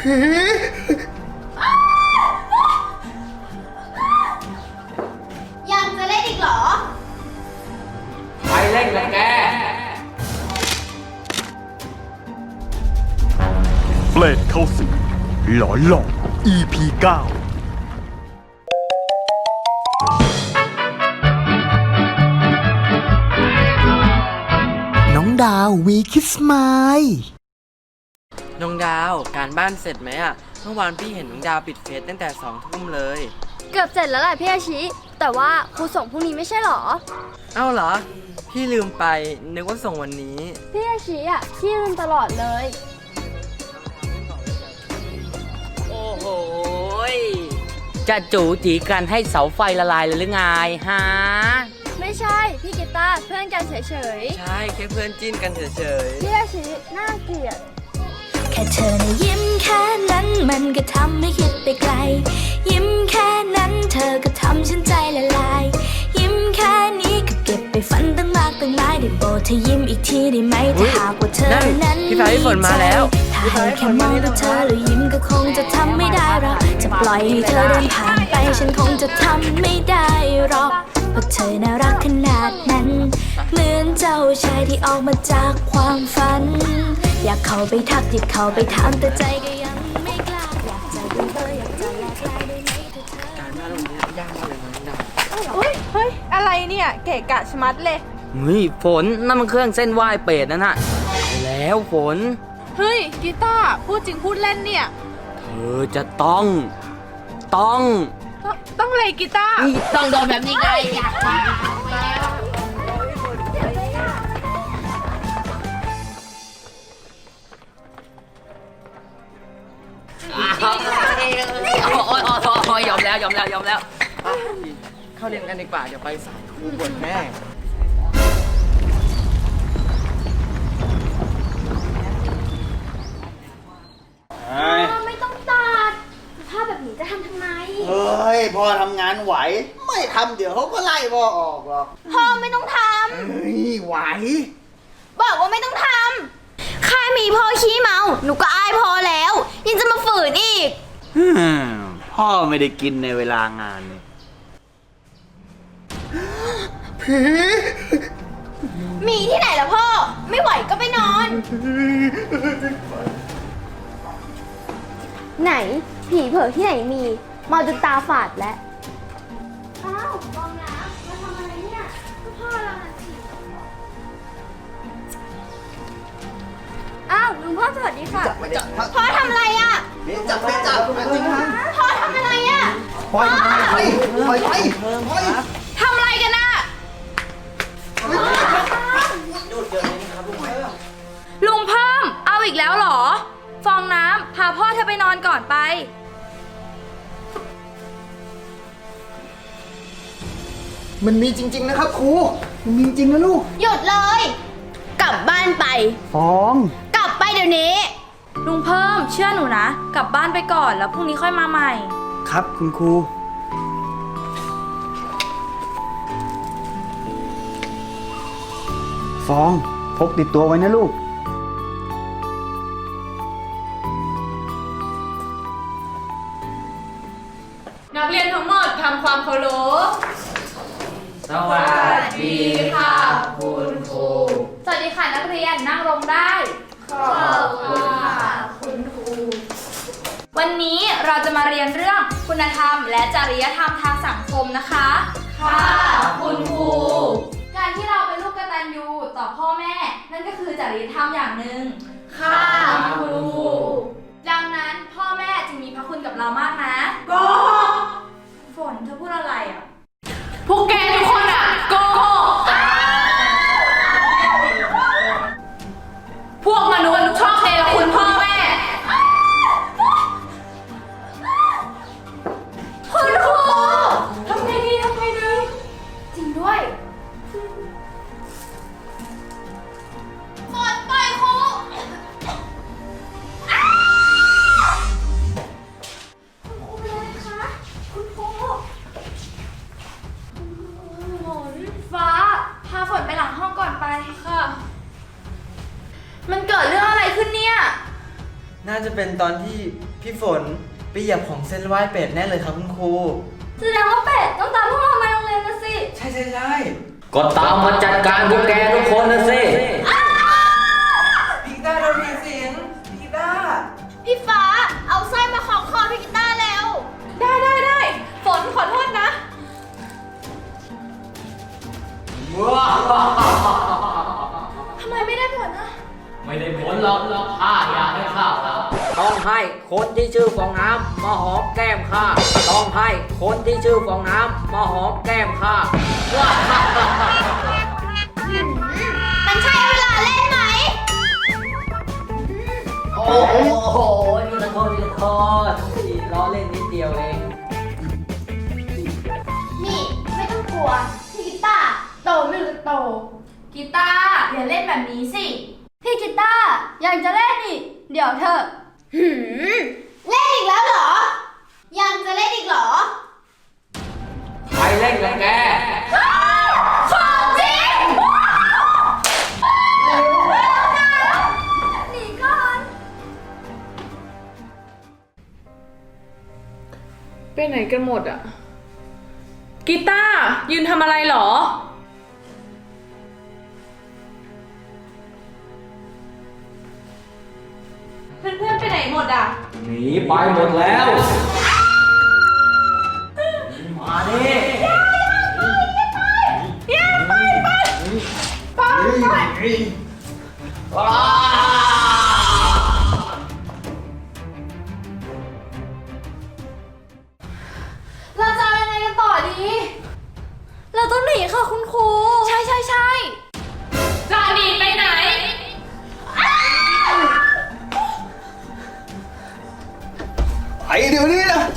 ผี ยังจะเล่นอีกเหรอ ไปเล่นกับแก เปลดเข้าสิงหลอนหลอก EP 9น้องดาววีคิสมาย น้องดาวการบ้านเสร็จไหมอะเมื่อวานพี่เห็นน้องดาวปิดเฟซตั้งแต่สองทุ่มเลย เกือบเสร็จแล้วแหละพี่อาชิแต่ว่าครูส่งพรุ่งนี้ไม่ใช่หรอ เอ้าเหรอ พี่ลืมไปนึกว่าส่งวันนี้ พี่อาชิอะพี่ลืมตลอดเลย โอ้โหยจะจูจีกันให้เสาไฟละลายเลยหรือไงฮะ ไม่ใช่พี่กีตาร์เพื่อนกันเฉยใช่แค่เพื่อนจิ้นกันเฉยๆพี่อาชิน่าเกลียด แค่เธอนะยิ้มแค่นั้นมันก็ทำให้คิดไปไกล ยิ้มแค่นั้นเธอก็ทำฉันใจละลาย ยิ้มแค่นี้ก็เก็บไปฝันตั้งมากตั้งหลายได้โปรดเธอยิ้มอีกทีได้ไหมถ้าหากว่าเธอนั้นพี่ฟ้าพี่ฝนมาแล้วถ้าให้แค่มองดูเธอแล้วยิ้มก็คงจะทำไม่ได้หรอกจะปล่อยให้เธอเดินผ่านไปฉันคงจะทำไม่ได้หรอกเพราะเธอน่ารักขนาดนั้น เหมือนเจ้าชายที่ออกมาจากความฝัน อยากเข้าไปทักอยากเข้าไปถามแต่ใจก็ยังไม่กล้าอยากจะดูเธออยากจะแลกลายได้ไหมเธอเธอการบ้านวันนี้ยากมากเลยนะดอุ้ยเฮ้ย อะไรเนี่ย เกะกะชะมัดเลยเฮ้ยฝนนั่นมันเครื่องเส้นไหว้เป็ดนั่นน่ะไปแล้วฝน เฮ้ย กีตาร์พูดจริงพูดเล่นเนี่ย เธอจะต้อง ต้องต้องต้องเลยกีตาร์ ต้องโดนแบบนี้ไงโอ้ยโอ้ยโอ้ยโอ้ยยอมแล้วยอมแล้วยอมแล้วไปเข้าเรียนกันดีกว่าเดี๋ยวไปสายครูบนแม่ไม่ต้องตัดภาพแบบนี้จะทำทำไม เฮ้ยพ่อทำงานไหว ไม่ทำเดี๋ยวเขาก็ไล่พ่อออกหรอกพ่อไม่ต้องทำเฮ้ยไหว บอกว่าไม่ต้องทำ แค่มีพ่อขี้เมา หนูก็อายพอแล้ว ยังจะมาฝืนอีกพ่อไม่ได้กินในเวลางานนี่ผีมีที่ไหนล่ะพ่อ ไม่ไหวก็ไปนอน ไหน ผีเผลอที่ไหนมี เมาจนตาฝาดแล้ว อ้าว อ้าวลุงพ่อสวัสดีค่ะ ไม่จับพ่อทำอะไรอะ ไม่จับไม่จับไม่จริงนะพ่อทำอะไรอะปล่อยไปปล่อยไปปล่อยทำอะไรกันน่ะลุงเพิ่มเอาอีกแล้วเหรอ ฟองน้ำพาพ่อเธอไปนอนก่อนไป มันมีจริง ๆ นะครับครูมันมีจริงนะลูก หยุดเลย กลับบ้านไป ฟองกลับ ไปเดี๋ยวนี้ ลุงเพิ่มเชื่อหนูนะ กลับบ้านไปก่อนแล้วพรุ่งนี้ค่อยมาใหม่ ครับคุณครู ฟองพกติดตัวไว้นะลูก นักเรียนทั้งหมดทำความเคารพ สวัสดีค่ะ คุณครู สวัสดีค่ะนักเรียนนั่งลงได้ข อบคุณค่ะคุณครู วันนี้เราจะมาเรียนเรื่องคุณธรรม และจริยธรรมทางสังคมนะคะ ค่ะคุณครู การที่เราเป็นลูกกตัญญูต่อพ่อแม่ นั่นก็คือจริยธรรมอย่างหนึ่ง ค่ะคุณครู ดังนั้นพ่อแม่จึงมีพระคุณกับเรามากนะก็ฝนเธอพูดอะไรอะ พวกแกทุกคนอะโกหก เป็นตอนที่พี่ฝนไปเหยียบของเส้นไหว้เป็ดแน่เลยครับคุณครู แสดงว่าเป็ดต้องตามพวกเรามาโรงเรียนนะสิ ใช่ใช่ใช่ก็ตามมาจัดการพวกแกทุกคนนะสิ พี่ต้าเรามีเสียงพี่ต้าพี่ฟ้าเอาสร้อยมาของคอพี่กีตาร์แล้ว ได้ได้ได้ฝนขอโทษนะ ทำไมไม่ได้ผลนะ ไม่ได้ผลหรอกข้าอยากให้ข้าต้ องให้คนที่ชื่อฟองน้ำมาหอมแก้มข้าต้องให้คนที่ชื่อฟองน้ำมาหอมแก้มข้ามันใช่เวลาเล่นไหม โอ้โหนี่ละคนนี่ละคนล้อเล่นนิดเดียวเอง นี่ไม่ต้องกลัวพี่กีตาร์โตไม่รู้จะโต กีตาร์อย่าเล่นแบบนี้สิ พี่กีตาร์ยังจะเล่นอีก เดี๋ยวเถอะ หืมเล่นอีกแล้วเหรอ ยังจะเล่นอีกเหรอใครเล่นกับแก ของจริงหนีก่อน ไปไหนกันหมดอะกีตาร์ยืนทำอะไรหรอ หนีไปหมดแล้ว มาดิเราจะเอายังไงกันต่อดี เราต้องหนีค่ะคุณครู ใช่ใช่ใช่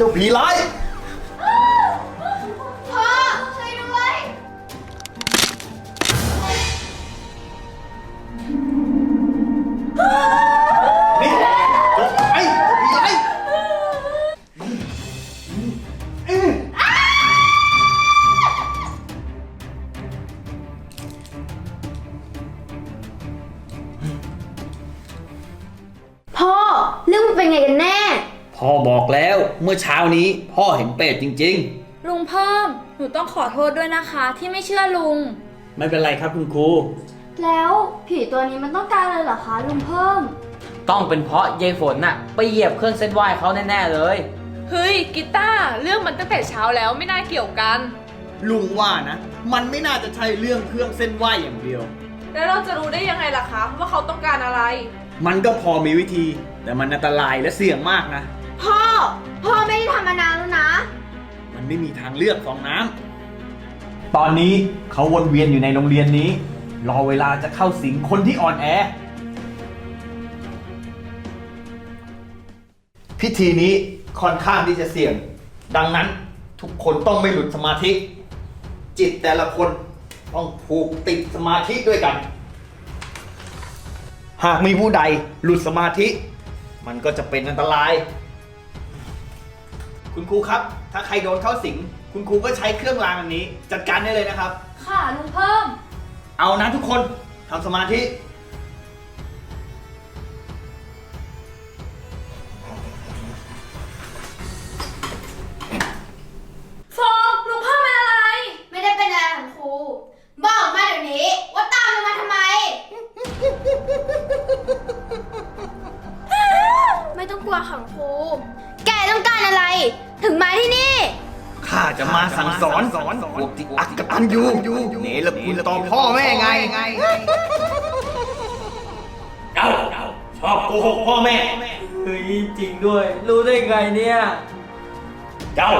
จ้าผีร้าย พ่อช่วยด้วยนี่จบไปเจ้าผีร้ายอืมพ่อเรื่องมันเป็นไงกันแน่ พ่อบอกแล้วเมื่อเช้านี้พ่อเห็นเป็ดจริง ลุงเพิ่ม หนูต้องขอโทษด้วยนะคะที่ไม่เชื่อลุง ๆ ไม่เป็นไรครับคุณครู แล้วผีตัวนี้มันต้องการอะไรเหรอคะลุงเพิ่ม ต้องเป็นเพราะยายฝนน่ะ ไปเหยียบเครื่องเส้นไหว้เขาแน่ ๆ เลย เฮ้ยกีตาร์เรื่องมันตั้งแต่เช้าแล้วไม่น่าเกี่ยวกัน ลุงว่านะ มันไม่น่าจะใช่เรื่องเครื่องเส้นไหวอย่างเดียว แล้วเราจะรู้ได้ยังไงล่ะคะ ว่าเขาต้องการอะไร มันก็พอมีวิธี แต่มันอันตรายและเสี่ยงมากนะ พ่อ พ่อไม่ได้ทำมานานแล้วนะ มันไม่มีทางเลือกฟองน้ำ ตอนนี้เขาวนเวียนอยู่ในโรงเรียนนี้ รอเวลาจะเข้าสิงคนที่อ่อนแอ พิธีนี้ค่อนข้างที่จะเสี่ยง ดังนั้นทุกคนต้องไม่หลุดสมาธิ จิตแต่ละคนต้องผูกติดสมาธิด้วยกัน หากมีผู้ใดหลุดสมาธิ มันก็จะเป็นอันตราย คุณครูครับ ถ้าใครโดนเข้าสิง คุณครูก็ใช้เครื่องรางอันนี้ จัดการได้เลยนะครับ ค่ะลุงเพิ่ม เอานะทุกคนทำสมาธิ รคุณต่อพ่อแม่ไงเจ้าชอบโกหกพ่อแม่ เฮ้ยจริงด้วย รู้ได้ไงเนี่ยเจ้า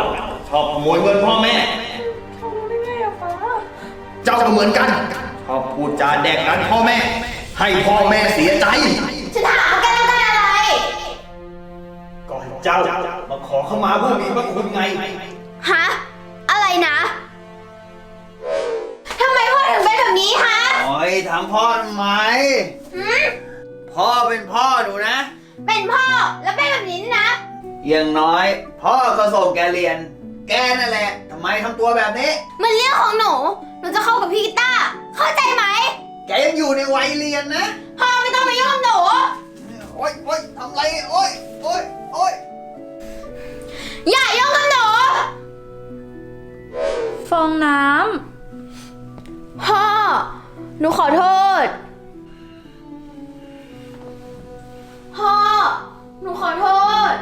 ชอบขโมยเงินพ่อแม่เจ้าก็เหมือนกันชอบพูดจาแดกดันพ่อแม่ ให้พ่อแม่เสียใจ ฉันถามว่าแกต้องการอะไร ก่อนเจ้ามาขอเข้ามาผู้มีพระคุณไง ฮะ พ่อทำไม หืมพ่อเป็นพ่อหนูนะ เป็นพ่อแล้วเป็นแบบนี้นี่นะ อย่างน้อย พ่อก็ส่งแกเรียน แกนั่นแหละทำไมทำตัวแบบนี้ มันเรื่องของหนู หนูจะเข้ากับพี่กีตาร์เข้าใจไหม แกยังอยู่ในวัยเรียนนะพ่อไม่ต้องมายุ่งกับหนู โอ้อ้ยโอ้ยทำไรโอ้ยโอ้ยโอ้ยอย่ายุ่งกับหนู ฟองน้พ่อ หนูขอโทษ พ่อ หนูขอโทษ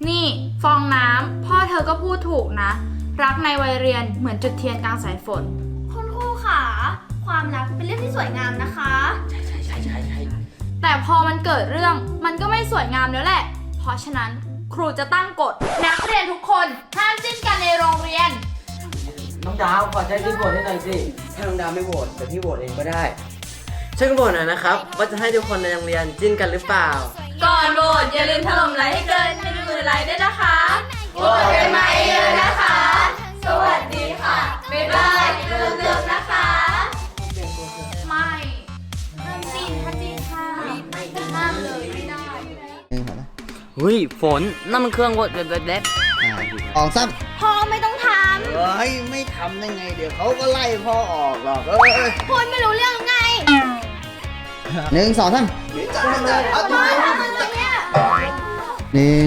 ำนี่ฟองน้ำพ่อเธอก็พูดถูกนะ รักในวัยเรียนเหมือนจุดเทียนกลางสายฝน คุณครูค่ะความรักเป็นเรื่องที่สวยงามนะคะแต่พอมันเกิดเรื่องมันก็ไม่สวยงามแล้วแหละ เพราะฉะนั้นครูจะตั้งกฎ นักเรียนทุกคนห้ามจิ้นกันในโรงเรียน น้องดาวขอใจพี่โหวตให้หน่อยสิถ้าน้องดาวไม่โหวตเดี๋ยวพี่โหวตเองก็ได้ช่วยกันโหวตหน่อยนะครับ ว่าจะให้ทุกคนในโรงเรียนจิ้นกันหรือเปล่า ก่อนโหวตอย่าลืมถล่มไลค์ให้เกินหนึ่งหมื่นไลค์ด้วยนะคะโหวตกันมาเยอะนะคะ สวัสดีค่ะบ๊ายบายเลิฟๆนะคะ ไม่ห้ามจิ้นถ้าจิ้นห้ามห้ามเลยไม่ได้หนึ่งหัวนะเฮ้ยฝนนั่นมันเครื่องโหวตแบบแบบอ่าสองสามพ่อไม่ต้องท เฮ้ยไม่ทำได้ไง เดี๋ยวเขาก็ไล่พ่อออกหรอกเอ้ยำพูดไม่รู้เรื่องไงหนึ่งสองสามพ่อทำอะไรเนี่ยหนึ่ง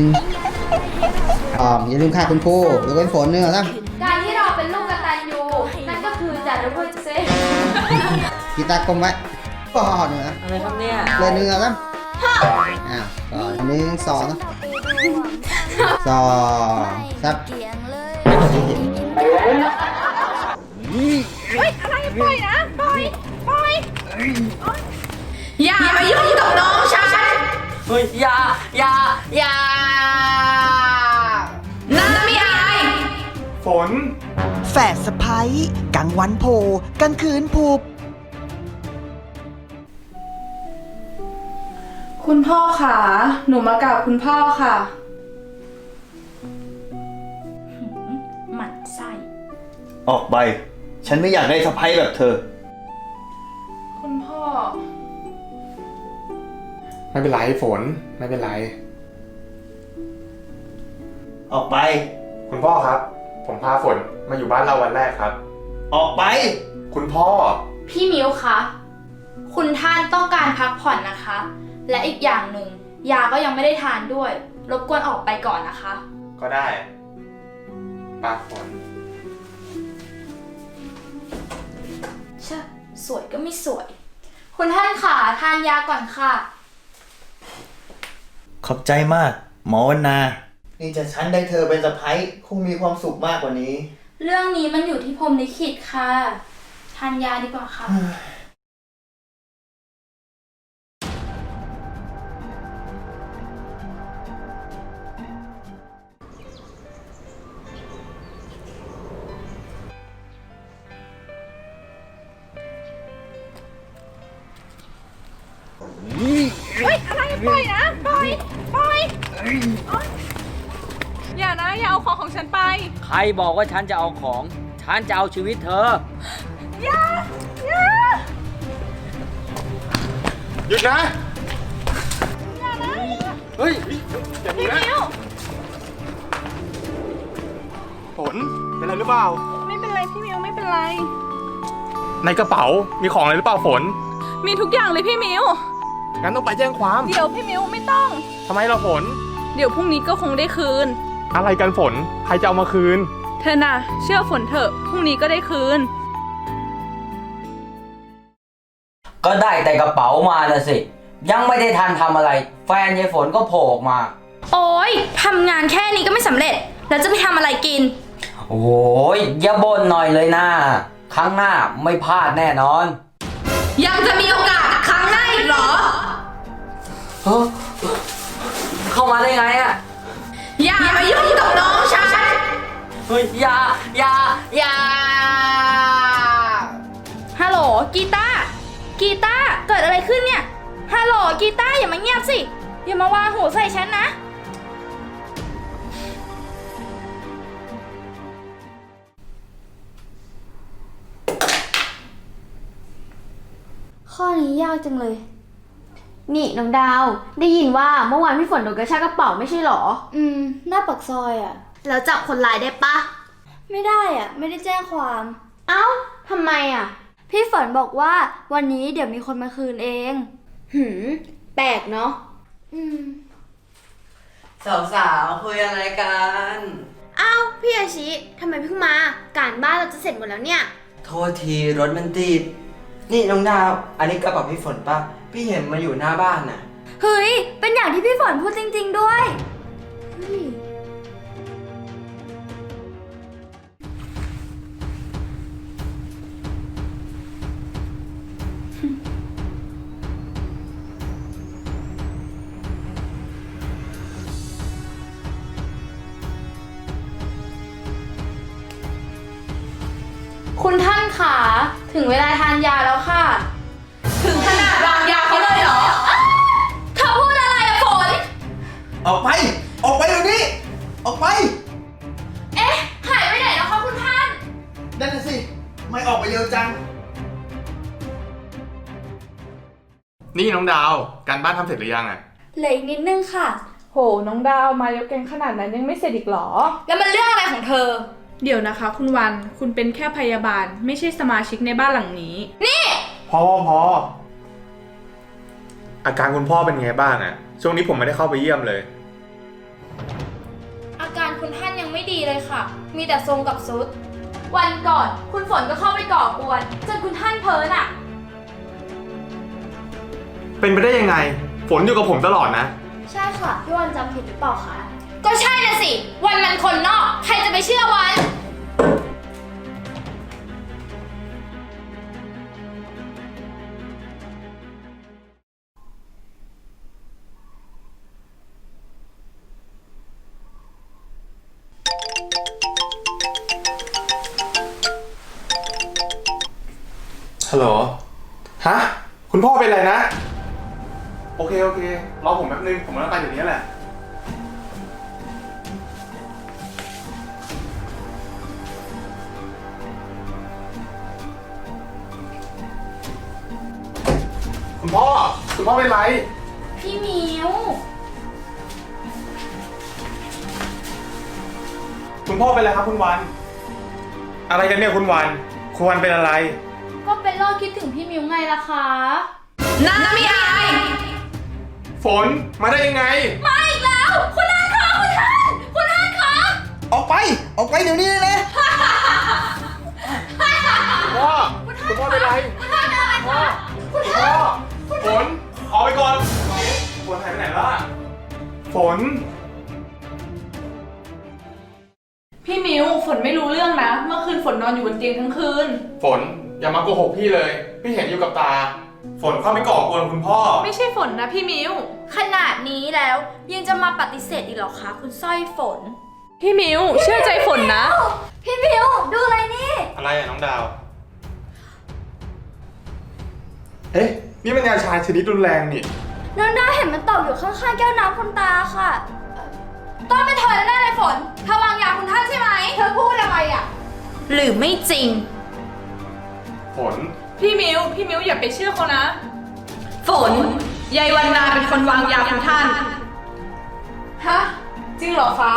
สองอย่าลืมค่าคุณครูยกเว้นฝนหนึ่งสองสามการที่เราเป็นลูกกตัญญูนั่นก็คือจารุพุทธเซกีตาร์กลมไว้ก็หนึ่งนะอะไรครับเนี่ยเลยหนึ่งสองสามอ้าวก่อนหนึ่งสองสองสาม อย่ามายุ่งกับน้องฉันเฮ้ยอย่าอย่าอย่าน้าไม่อายฝน แฝดสะพ้ายกลางวันโผล่กลางคืนผูบคุณพ่อค่ะ หนูมากับคุณพ่อค่ะ ออกไป ฉันไม่อยากได้สะพ้ยแบบเธอ คุณพ่อ ไม่เป็นไรฝน ไม่เป็นไร ออกไป คุณพ่อครับ ผมพาฝนมาอยู่บ้านเราวันแรกครับ ออกไป คุณพ่อ พี่มิวคะ คุณท่านต้องการพักผ่อนนะคะ และอีกอย่างหนึ่งยาก็ยังไม่ได้ทานด้วย รบกวนออกไปก่อนนะคะ ก็ได้ปาฝน เชอะสวยก็ไม่สวย คุณท่านค่ะทานยาก่อนค่ะ ขอบใจมาก หมอวันนา นี่จะฉันได้เธอเป็นสะพ้ยคงมีความสุขมากกว่านี้ เรื่องนี้มันอยู่ที่พรหมลิขิตค่ะ ทานยาดีกว่าค่ะ บอกว่าฉันจะเอาของ ฉันจะเอาชีวิตเธอ อย่าอย่าหยุดนะเฮ้ยอย่างนี้นะมิวฝนเป็นอะไรหรือเปล่า ไม่เป็นไรพี่มิวไม่เป็นไร ในกระเป๋ามีของอะไรหรือเปล่าฝน มีทุกอย่างเลยพี่มิวงั้นต้องไปแจ้งความ เดี๋ยวพี่มิวไม่ต้อง ทำไมเราฝน เดี๋ยวพรุ่งนี้ก็คงได้คืน อะไรกันฝน ใครจะเอามาคืน เธอน่ะ เชื่อฝนเถอะพรุ่งนี้ก็ได้คืน ก็ได้แต่กระเป๋ามาละสิ ยังไม่ได้ทันทำอะไร แฟนยายฝนก็โผล่ออกมา โอ๊ยทำงานแค่นี้ก็ไม่สำเร็จ แล้วจะไปทำอะไรกิน โอ้ยอย่าบ่นหน่อยเลยนะครั้งหน้าไม่พลาดแน่นอนยังจะมีโอกาสครั้งหน้าอีกเหรอ เฮ้อเข้ามาได้ไงอะ อย่ามายุ่งกับน้องฉัน เฮ้ยอย่าอย่าอย่าฮัลโหลกีตาร์กีตาร์เกิดอะไรขึ้นเนี่ย ฮัลโหลกีตาร์อย่ามาเงียบสิ อย่ามาวางหูใส่ฉันนะ ข้อนี้ยากจังเลย นี่น้องดาว ได้ยินว่าเมื่อวานพี่ฝนโดนกระชากกระเป๋าไม่ใช่หรอ อืม หน้าปากซอยอะ แล้วจับคนร้ายได้ปะ ไม่ได้อะ ไม่ได้แจ้งความ เอ้าทำไมอะ พี่ฝนบอกว่าวันนี้เดี๋ยวมีคนมาคืนเอง หืม แปลกเนาะ อืม สาวๆคุยอะไรกันอ้าวพี่อาชิทำไมเพิ่งมา การบ้านเราจะเสร็จหมดแล้วเนี่ย โทษทีรถมันติด นี่น้องดาว อันนี้กระเป๋าพี่ฝนปะพี่เห็นมาอยู่หน้าบ้านน่ะ เฮ้ย เป็นอย่างที่พี่ฝนพูดจริง ๆ ด้วยเฮ้ยคุณท่านขา ถึงเวลาทานยาแล้วค่ะ ถึงขนาดวางยาเขาเลยเหรออ้าวเธอพูดอะไรอะฝน ออกไป ออกไปเดี๋ยวนี้ ออกไป เอ๊ะ หายไปไหนแล้วคะคุณท่าน นั่นน่ะสิ ไม่ออกไปเร็วจัง นี่น้องดาว การบ้านทำเสร็จหรือยังอะ เหลืออีกนิดนึงค่ะ โห น้องดาวมายกแกงขนาดนั้นยังไม่เสร็จอีกเหรอ แล้วมันเรื่องอะไรของเธอ เดี๋ยวนะคะ คุณวันคุณเป็นแค่พยาบาล ไม่ใช่สมาชิกในบ้านหลังนี้ นี่ พอพออาการคุณพ่อเป็นไงบ้างอะช่วงนี้ผมไม่ได้เข้าไปเยี่ยมเลย อาการคุณท่านยังไม่ดีเลยค่ะ มีแต่ทรงกับซุด วันก่อนคุณฝนก็เข้าไปก่อกวนจนคุณท่านเพ้อน่ะ เป็นไปได้ยังไง ฝนอยู่กับผมตลอดนะ ใช่ค่ะ พี่วันจำผิดหรือเปล่าคะ ก็ใช่น่ะสิ วันมันคนนอก ใครจะไปเชื่อวัน ฮัลโหล ฮะ คุณพ่อเป็นอะไรนะ โอเค โอเค รอผมแป๊บนึง ผมกำลังไปเดี๋ยวนี้แหละ คุณพ่อเป็นไร พี่มิวคุณพ่อเป็นอะไรครับคุณวัน อะไรกันเนี่ยคุณวันคุณวันเป็นอะไร ก็เป็นโรคคิดถึงพี่มิวไงล่ะคะน้าไม่อายฝนมาได้ยังไง มาอีกแล้ว คุณท่านคะคุณท่านคุณท่านคะออกไป ออกไปเดี๋ยวนี้ ฝนอย่ามาโกหกพี่เลย พี่เห็นอยู่กับตา ฝนเข้าไปก่อกวนคุณพ่อ ไม่ใช่ฝนนะพี่มิว ขนาดนี้แล้วยังจะมาปฏิเสธอีกเหรอคะคุณสร้อยฝน พี่มิวเชื่อใจฝนนะ พี่มิวดูอะไรนี่ อะไรอะน้องดาว เอ๊ะ นี่มันยาชาชนิดรุนแรงนี่ น้องดาวเห็นมันตกอยู่ข้างๆแก้วน้ำคุณตาค่ะ ต้องเป็นเธอแน่ๆเลยฝนเธอวางยาคุณท่านใช่ไหม เธอพูดอะไรอะ หรือไม่จริง ฝน พี่มิว พี่มิวอย่าไปเชื่อเขานะ ฝนยายวันนาเป็นคนวางยาคุณท่าน ฮะ จริงเหรอฟ้า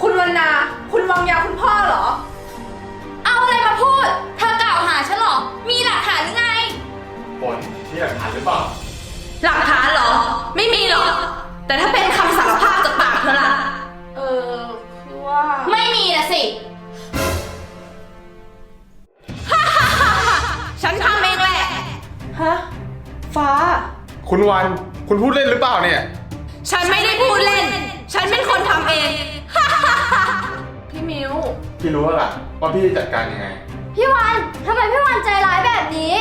คุณวันนา คุณวางยาคุณพ่อเหรอ เอาอะไรมาพูด เธอกล่าวหาฉันเหรอ มีหลักฐานหรือไง ฝนนี่หลักฐานหรือเปล่า หลักฐานเหรอ ไม่มีหรอก แต่ถ้าเป็นคำสารภาพจากปากเธอล่ะ เออคือว่า ไม่มีนะสิ คุณวัน คุณพูดเล่นหรือเปล่าเนี่ย ฉันไม่ได้พูดเล่น ฉันเป็นคนทำเอง พี่มิว พี่รู้แล้วล่ะว่าพี่จะจัดการยังไง พี่วันทำไมพี่วันใจร้ายแบบนี้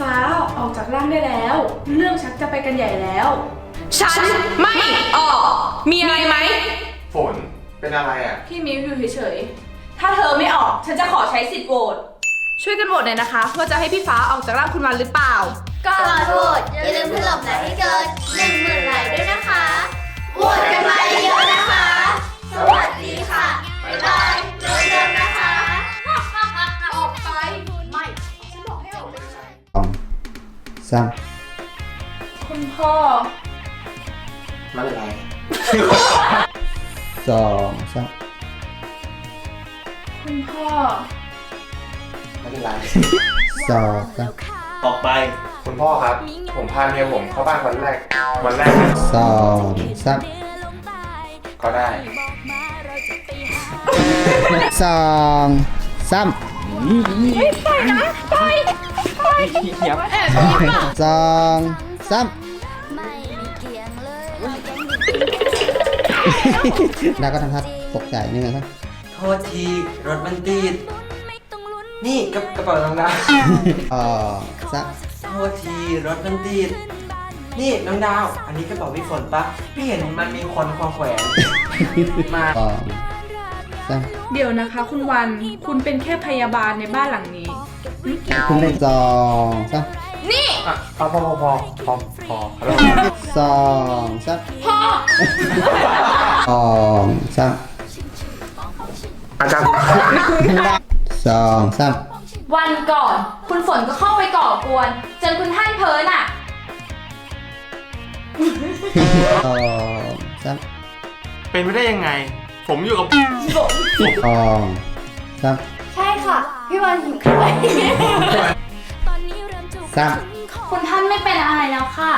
ฟ้าออกจากร่างได้แล้ว เรื่องชักจะไปกันใหญ่แล้ว ฉันไม่ออก มีอะไรไหม ฝนเป็นอะไรอะ พี่มิวอยู่เฉยๆ ถ้าเธอไม่ออก ฉันจะขอใช้สิทธิ์โหวต ช่วยกันโหวตหน่อยนะคะว่าจะให้พี่ฟ้าออกจากร่างคุณวันหรือเปล่า ก่อนโหวตอย่าลืมถล่มไลค์ให้เกินหนึ่งหมื่นไลค์ด้วยนะคะโหวตกันมาเยอะๆนะคะ สวัสดีค่ะ บ๊ายบายเริ่มๆนะคะ ออกไป ไม่ ฉันบอกให้ออกไปสองสามคุณพ่อ ไม่เป็นไรสองสามคุณพ่อ ไม่เป็นไรสองสาม ออกไป คุณพ่อครับ ผมพาเมียผมเข้าบ้านวันแรก วันแรกนะสองสามก็ได้สองสามสองสามแล้วก็ทำท่าตกใจนี่ไงครับโทษทีรถมันติดนี่กระกระเป๋าน้องดาวสองสาม โทษทีรถมันติด นี่น้องดาว อันนี้กระเป๋าพี่ฝนปะพี่เห็นมันมีคนควงแขวนมาสองสามเดี๋ยวนะคะ คุณวันคุณเป็นแค่พยาบาลในบ้านหลังนี้ คุณได้สองสามนี่อะพอพอพอพอพอพอขอโทษสองสามพ่อสองสามอาจารย์สองสาม วันก่อน คุณฝนก็เข้าไปก่อกวน จนคุณท่านเพิร์นอะสองสามเป็นไปได้ยังไง ผมอยู่กับ สองสาม ใช่ค่ะ พี่วันหิวข้าวสาม คุณท่านไม่เป็นอะไรแล้วค่ะ